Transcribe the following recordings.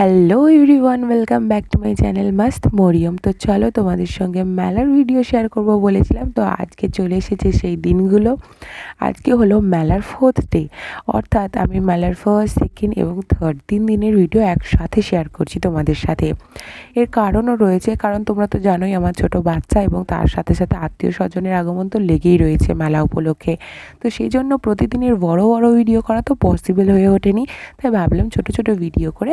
Hello everyone welcome back to my channel Mast Mariyam তো চলো তোমাদের সঙ্গে মেলার ভিডিও শেয়ার করব বলেছিলাম। তো আজকে চলে এসেছে সেই দিনগুলো। আজকে হলো মেলার ফোর্থ ডে অর্থাৎ আমি মেলার ফার্স্ট সেকেন্ড এবং থার্ড তিন দিনের ভিডিও একসাথে শেয়ার করছি তোমাদের সাথে। এর কারণও রয়েছে, কারণ তোমরা তো জানোই আমার ছোট বাচ্চা এবং তার সাথে সাথে আত্মীয় স্বজনের আগমন তো লেগেই রয়েছে মেলা উপলক্ষে। তো সেই জন্য প্রতিদিনের বড় বড় ভিডিও করা তো পসিবল হয়ে ওঠেনি। তাই ভাবলাম ছোট ছোট ভিডিও করে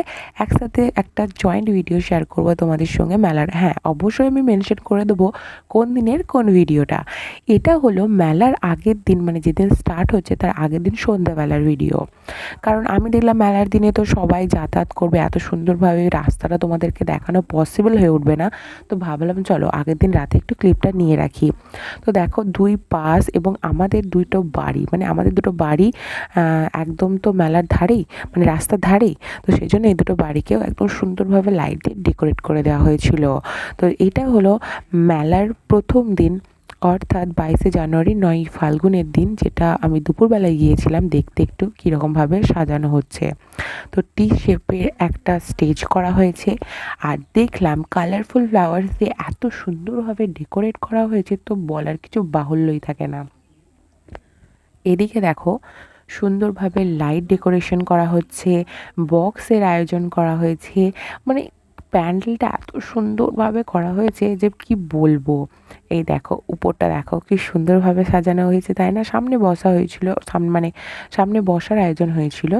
একসাথে একটা জয়েন্ট ভিডিও শেয়ার করব তোমাদের সঙ্গে মেলার। হ্যাঁ অবশ্যই আমি মেনশন করে দেবো কোন দিনের কোন ভিডিওটা এটা হলো মেলার আগের দিন মানে যেদিন স্টার্ট হচ্ছে তার আগের দিন সন্ধ্যাবেলার ভিডিও কারণ আমি দেখলাম মেলার দিনে তো সবাই যাতায়াত করবে, এত সুন্দরভাবে রাস্তাটা তোমাদেরকে দেখানো পসিবল হয়ে উঠবে না। তো ভাবলাম চলো আগের দিন রাতে একটু ক্লিপটা নিয়ে রাখি। তো দেখো দুই পাস এবং আমাদের দুটো বাড়ি মানে আমাদের দুটো বাড়ি একদম তো মেলার ধারেই মানে রাস্তার ধারেই। তো সেই জন্য এই দুটো বাড়িকেও একদম সুন্দরভাবে লাইট দিয়ে ডেকোরেট করে দেওয়া হয়েছিল। তো এটা হলো মেলার প্রথম দিন, অর্থাৎ বাইশে জানুয়ারি নয় ফাল্গুনের দিন, যেটা আমি দুপুরবেলায় গিয়েছিলাম, দেখতে একটু কীরকমভাবে সাজানো হচ্ছে। তো টি শেপের একটা স্টেজ করা হয়েছে, আর দেখলাম কালারফুল ফ্লাওয়ার্স দিয়ে এত সুন্দরভাবে ডেকোরেট করা হয়েছে, তো বলার কিছু বাহুল্যই থাকে না। এদিকে দেখো সুন্দরভাবে লাইট ডেকোরেশন করা হচ্ছে, বক্সের আয়োজন করা হয়েছে মানে প্যান্ডেলটা এত সুন্দরভাবে করা হয়েছে যে কি বলব? এই দেখো, উপরটা দেখো, কি সুন্দরভাবে সাজানো হয়েছে, তাই না? সামনে বসা হয়েছিল সামনে মানে সামনে বসার আয়োজন হয়েছিল,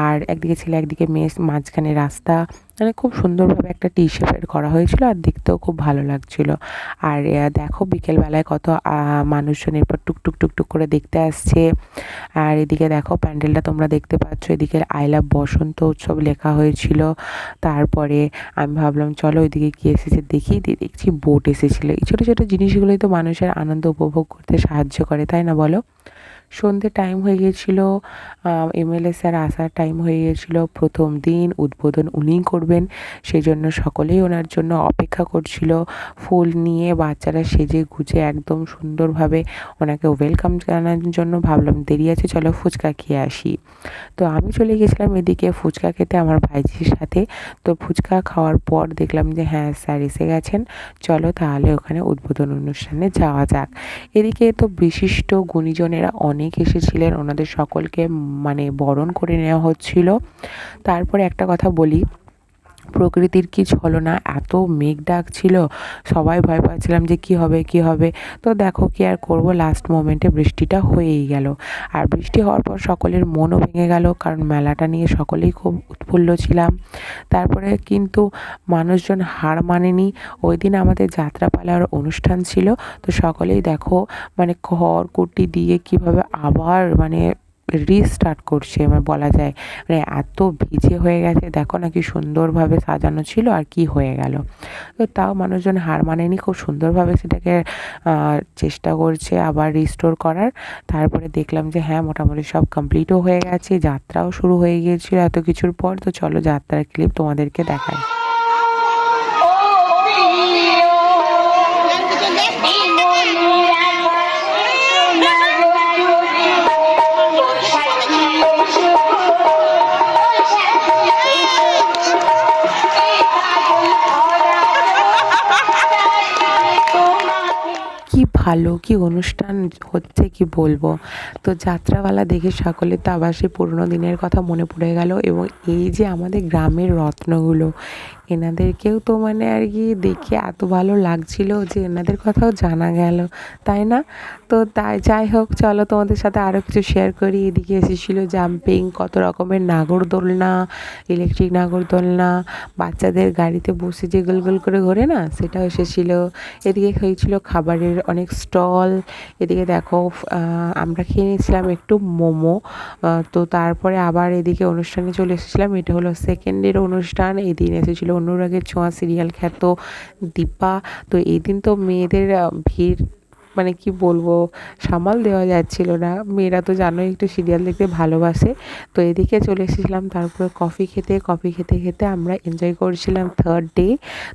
আর একদিকে ছেলে, একদিকে মেয়ে, মাঝখানে রাস্তা মানে খুব সুন্দরভাবে একটা টি শেপের করা হয়েছিল আর দেখতেও খুব ভালো লাগছিল। আর দেখো বিকেলবেলায় কত মানুষজন এরপর টুকটুক টুকটুক করে দেখতে আসছে। আর এদিকে দেখো প্যান্ডেলটা তোমরা দেখতে পাচ্ছ, এদিকে আই লাভ বসন্ত উৎসব লেখা হয়েছিল। তারপরে আমি ভাবলাম, চলো ওইদিকে কী এসেছে, দেখি দিয়ে দেখছি বোট এসেছিল। এই ছোটো ছোটো জিনিসগুলোই তো মানুষের আনন্দ উপভোগ করতে সাহায্য করে, তাই না বলো? সন্ধে টাইম হয়ে গিয়েছিল এমএলএ স্যার আসার টাইম হয়ে গিয়েছিল, প্রথম দিন উদ্বোধন উনিই করবেন সেই জন্য সকলেই ওনার জন্য অপেক্ষা করছিল, ফুল নিয়ে বাচ্চারা সেজে গুজে একদম সুন্দরভাবে ওনাকে ওয়েলকাম জানানোর জন্য ভাবলাম দেরি আছে, চলো ফুচকা খেয়ে আসি। তো আমি চলে গেছিলাম এদিকে ফুচকা খেতে আমার ভাইজির সাথে, তো ফুচকা খাওয়ার পর দেখলাম যে হ্যাঁ স্যার এসে গেছেন, চলো তাহলে ওখানে উদ্বোধন অনুষ্ঠানে যাওয়া যাক। এদিকে তো বিশিষ্ট গুণীজনেরা অনেক এসেছিলেন ওনাদের সকলকে মানে বরণ করে নেওয়া হচ্ছিল। তারপরে একটা কথা বলি প্রকৃতির কি ছলনা? এত মেঘ ডাক ছিল, সবাই ভয় পাচ্ছিলাম যে কি হবে কি হবে। তো দেখো কি আর করব লাস্ট মোমেন্টে বৃষ্টিটা হয়েই গেল। আর বৃষ্টি হওয়ার পর সকলের মনও ভেঙে গেল, কারণ মেলাটা নিয়ে সকলেই খুব উৎফুল্ল ছিলাম। তারপরে কিন্তু মানুষজন হার মানেনি। ওই দিন আমাদের যাত্রাপালার অনুষ্ঠান ছিল, তো সকলেই দেখো মানে খড় কুটি দিয়ে কীভাবে আবার মানে রিস্টার্ট করছে মানে বলা যায় মানে এত ভিজে হয়ে গেছে, দেখো না কি সুন্দরভাবে সাজানো ছিল আর কি হয়ে গেল। তো তাও মানুষজন হার মানেনি, খুব সুন্দরভাবে সেটাকে চেষ্টা করছে আবার রিস্টোর করার। তারপরে দেখলাম যে হ্যাঁ মোটামুটি সব কমপ্লিটও হয়ে গেছে, যাত্রাও শুরু হয়ে গিয়েছিল এত কিছুর পর। তো চলো যাত্রার ক্লিপ তোমাদেরকে দেখায় ভালো, কি অনুষ্ঠান হচ্ছে কি বলব? তো যাত্রাওয়ালা দেখে সকলে তো আবার সেই পুরনো দিনের কথা মনে পড়ে গেল এবং এই যে আমাদের গ্রামের রত্নগুলো এনাদেরকেও তো মানে আর কি দেখে এত ভালো লাগছিল যে এনাদের কথাও জানা গেল, তাই না? তো তাই, যাই হোক, চলো তোমাদের সাথে আরও কিছু শেয়ার করি। এদিকে এসেছিল জাম্পিং কত রকমের নাগরদোলনা ইলেকট্রিক নাগরদোলনা বাচ্চাদের গাড়িতে বসে যে গোল গোল করে ঘোরে না, সেটাও এসেছিল। এদিকে হয়েছিল খাবারের অনেক স্টল এদিকে দেখো আমরা খেয়ে নিয়েছিলাম একটু মোমো তো তারপরে আবার এদিকে অনুষ্ঠানে চলে এসেছিলাম, এটা হলো সেকেন্ডের অনুষ্ঠান এই দিন এসেছিল অনুরাগের ছোঁয়া সিরিয়াল খ্যাত দীপা। তো এই দিন তো মেয়েদের ভিড় মানে কি বলব, সামাল দেওয়া যাচ্ছিল না। মেয়েরা তো জানোই একটু সিরিয়াল দেখতে ভালোবাসে। তো এদিকে চলে এসেছিলাম তারপরে কফি খেতে। কফি খেতে খেতে আমরা এনজয় করছিলাম থার্ড ডে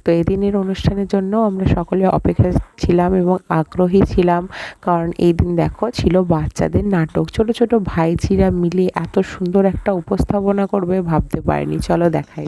তো এদিনের অনুষ্ঠানের জন্য আমরা সকলে অপেক্ষা ছিলাম এবং আগ্রহী ছিলাম। কারণ এই দিন দেখো, ছিল বাচ্চাদের নাটক। ছোট ছোট ভাইঝিরা মিলে এত সুন্দর একটা উপস্থাপনা করবে, ভাবতে পারিনি। চলো দেখাই।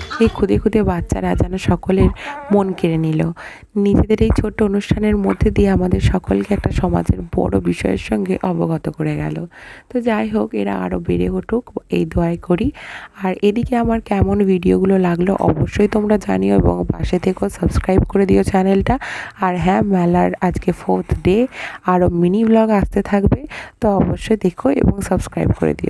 এই খুদে খুদে বাচ্চারা যেন সকলের মন কেড়ে নিল। নিজেদের এই ছোট্ট অনুষ্ঠানের মধ্যে দিয়ে আমাদের সকলকে একটা সমাজের বড় বিষয়ের সঙ্গে অবগত করে গেল। তো যাই হোক, এরা আরও বেড়ে উঠুক, এই দোয়াই করি। আর এদিকে আমার কেমন ভিডিওগুলো লাগল অবশ্যই তোমরা জানিও এবং পাশে থেকেও সাবস্ক্রাইব করে দিও চ্যানেলটা। আর হ্যাঁ মেলার আজকে ফোর্থ ডে আরও মিনি ব্লগ আসতে থাকবে, তো অবশ্যই দেখো এবং সাবস্ক্রাইব করে দিও।